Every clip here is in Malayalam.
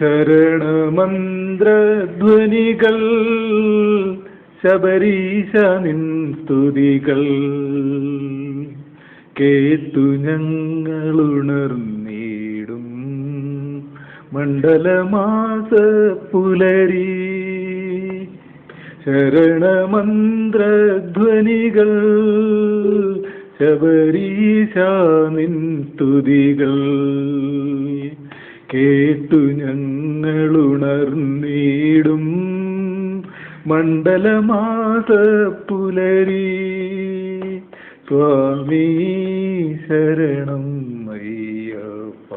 ശരണമന്ത്രധ്വനികൾ ശബരീശ നിൻ സ്തുതികൾ. കേട്ടു ഞങ്ങളുണർന്നിടും മണ്ഡലമാസ പുലരി ശരണമന്ത്രധ്വനികൾ ശബരീശ നിൻ സ്തുതികൾ. കേട്ടു ഞങ്ങളുണർന്നിടും മണ്ഡലമാസ പുലരി സ്വാമി ശരണം അയ്യപ്പ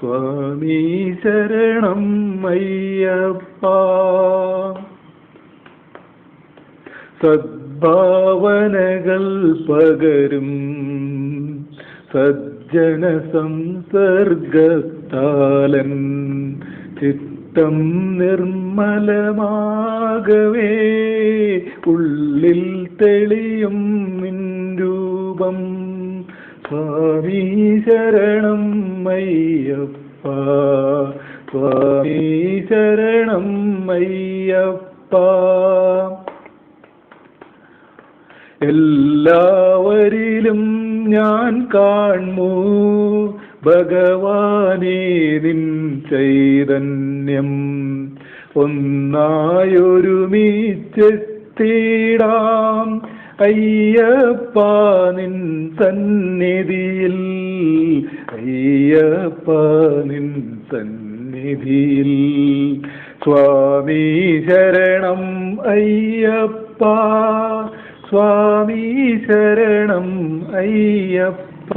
സ്വാമി ശരണം അയ്യപ്പ. സദ്ഭാവനകൾ പകരും സജ്ജന സംസർഗത്താലൻ ചിത്തം നിർമ്മലമാകവേ. ഉള്ളിൽ തെളിയും നിൻ രൂപം സ്വാമി ശരണം അയ്യപ്പ. സ്വാമി ശരണം അയ്യപ്പ. എല്ലാവരിലും ഞാൻ കാണൂ ഭഗവാനേ നിൻ ചൈതന്യം ഒന്നായൊരുമിച്ചെത്തിടാം അയ്യപ്പ നിൻ സന്നിധിയിൽ. അയ്യപ്പ നിൻ സന്നിധിയിൽ. സ്വാമീ ശരണം അയ്യപ്പ. സ്വാമി ശരണം അയ്യപ്പ.